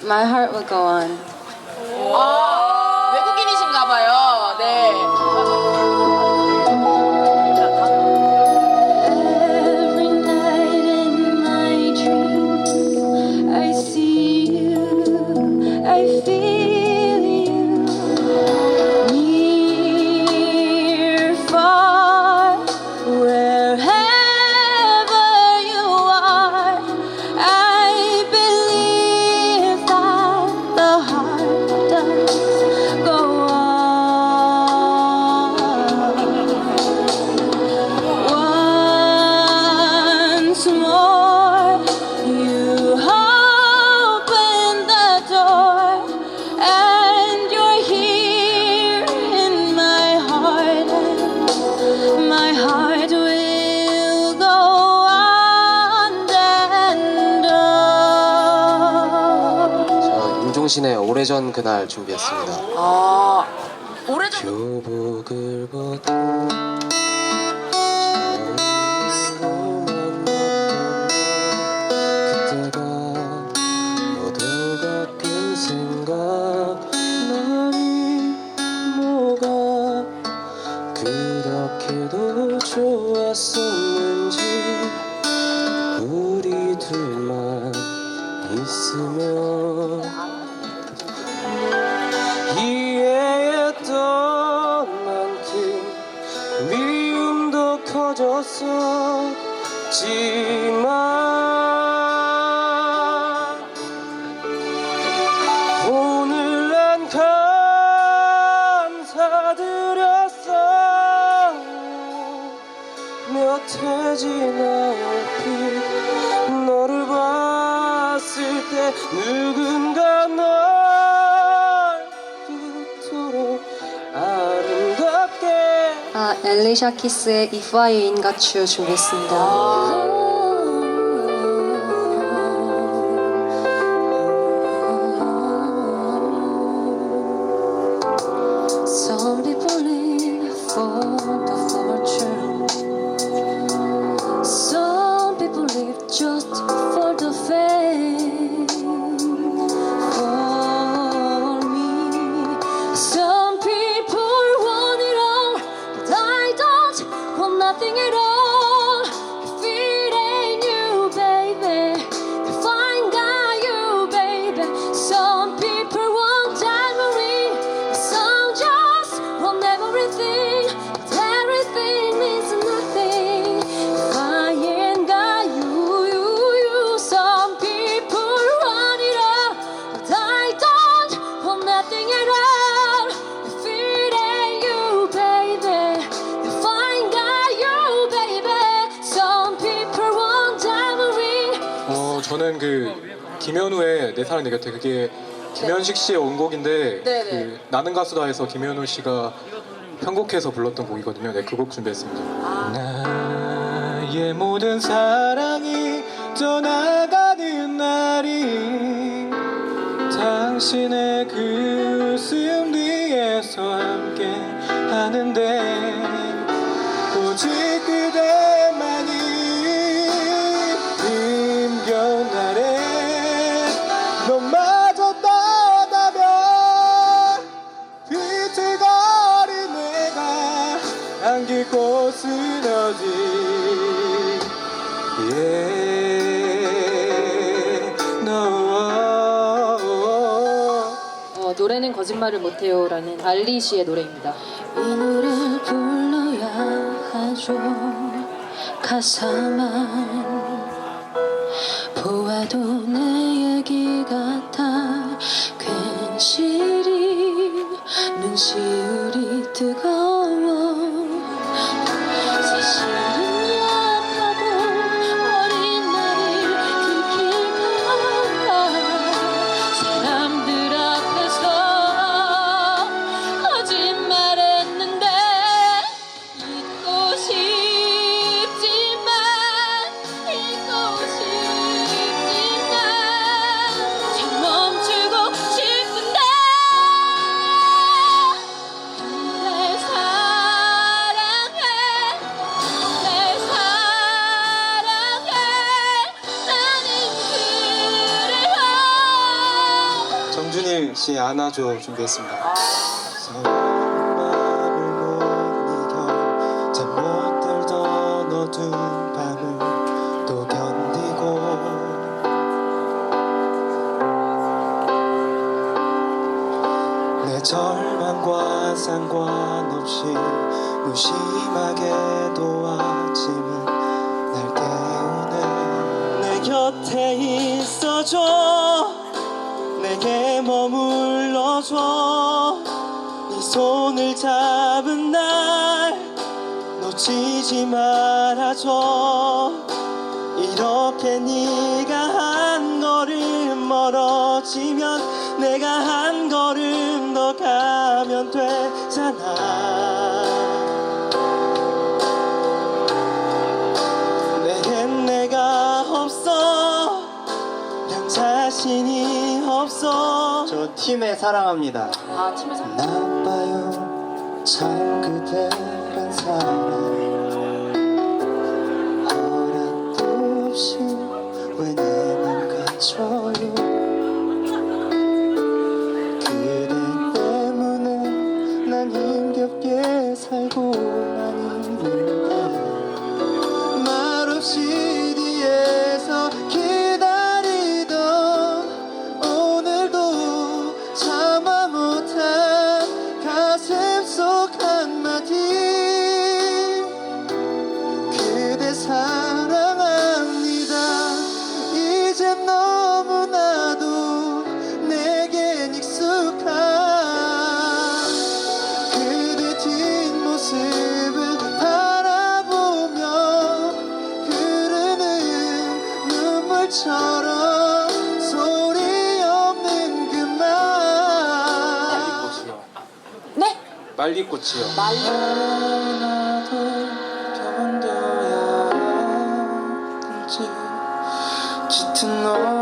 My heart will go on. 아, 외국인이신 저 임종신의 오래전 그날 준비했습니다. 아, 오래전 교복을 벗 몇 해 지나 얼핏 너를 봤을 때 누군가 널 그토록 아름답게. 아, 엘리샤 키스의 If I Ain't Got You 준비했습니다. 김현우의 내 사랑 내 곁에 그게 김현식 씨의 원곡인데 네, 네. 그 나는 가수다에서 김현우 씨가 편곡해서 불렀던 곡이거든요. 네 그 곡 준비했습니다. 나의 모든 사랑이 떠나가는 날이 당신의 쓰러지 yeah, no. 어, 노래는 거짓말을 못해요라는 알리 씨의 노래입니다. 이 노래 불러야 하죠 가사만 보아도 내 안아줘 준비했습니다. 내 절망과 상관없이 무심하게 도와지면 잡은 날 놓치지 말아줘. 이렇게 네가 한 걸음 멀어지면 내가 한 걸음 더 가면 되잖아. 내겐 내가 없어. 난 자신이 없어. 저 팀에 사랑합니다. 아 팀에서 나빠요 참 그대란 사람 말리꽃이요. 나도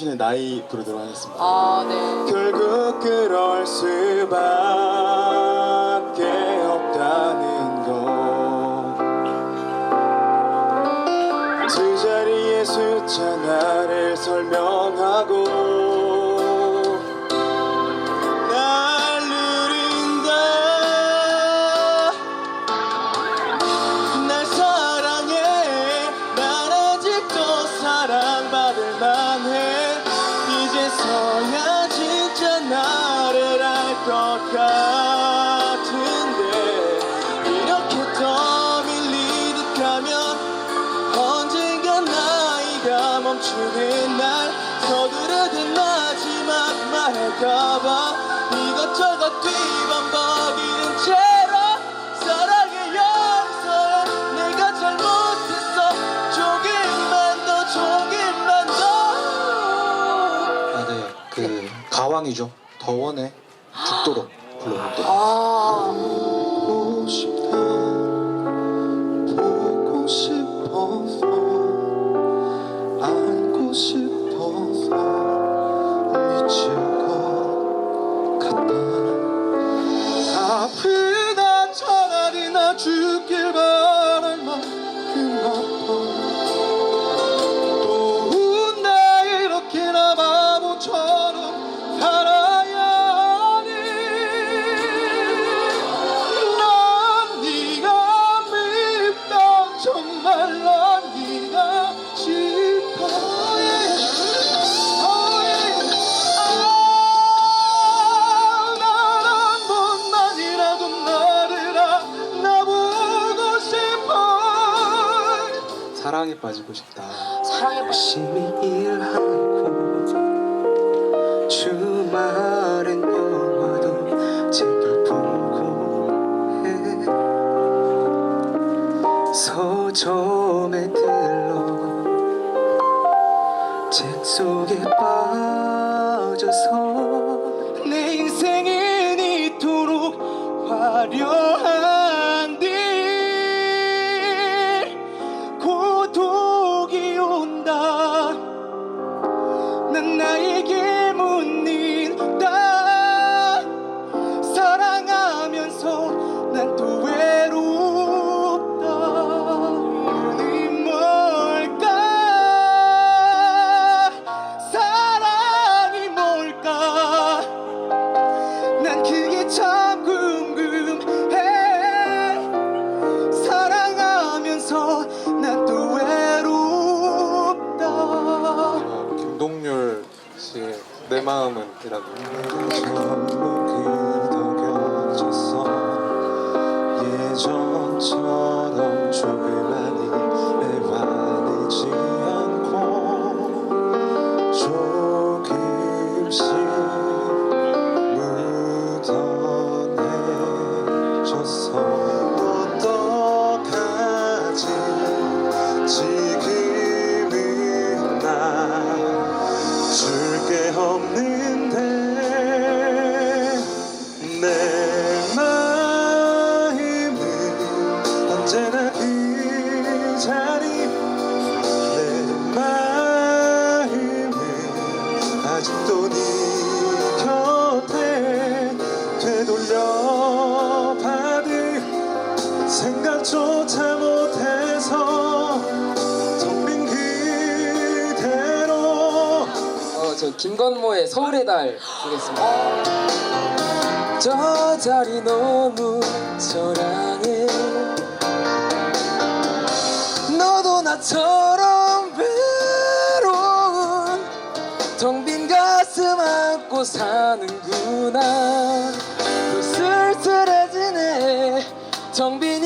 네 윤종신의 나이 부르도록 하겠습니다. 아 네. 결국 그럴 수밖에 없다는 것두 자리의 숫자 나를 설명 할까봐. 이것저것 뒤범벅이는 채로 사랑의 용서에 내가 잘못했어. 조금만 더 조금만 더. 아, 네. 그 가왕이죠. 더원의 죽도록 불러볼게요. 아 사랑에 빠지고 싶다. 사랑에 빠지고 싶다. 있더라고요. 날 보겠습니다. 저 자리 너무 초라해. 너도 나처럼 외로운 텅 빈 가슴 안고 사는구나. 또 쓸쓸해지네. 텅빈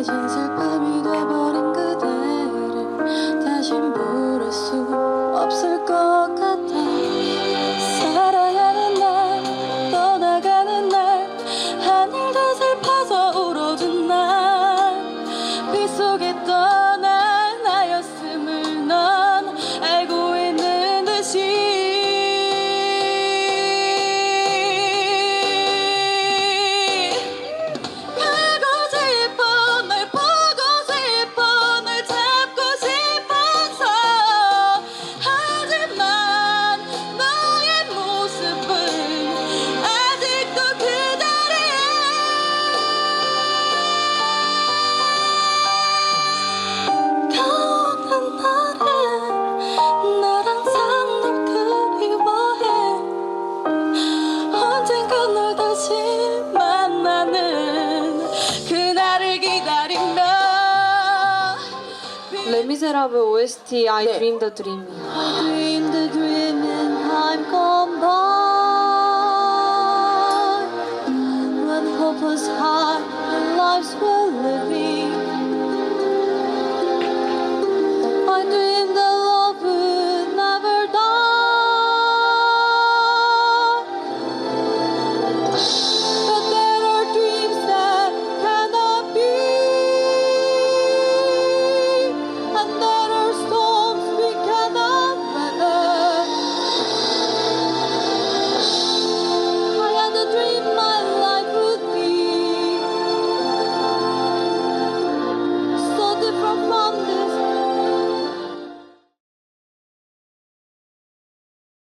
已经。miserabile West, I Dream the dream.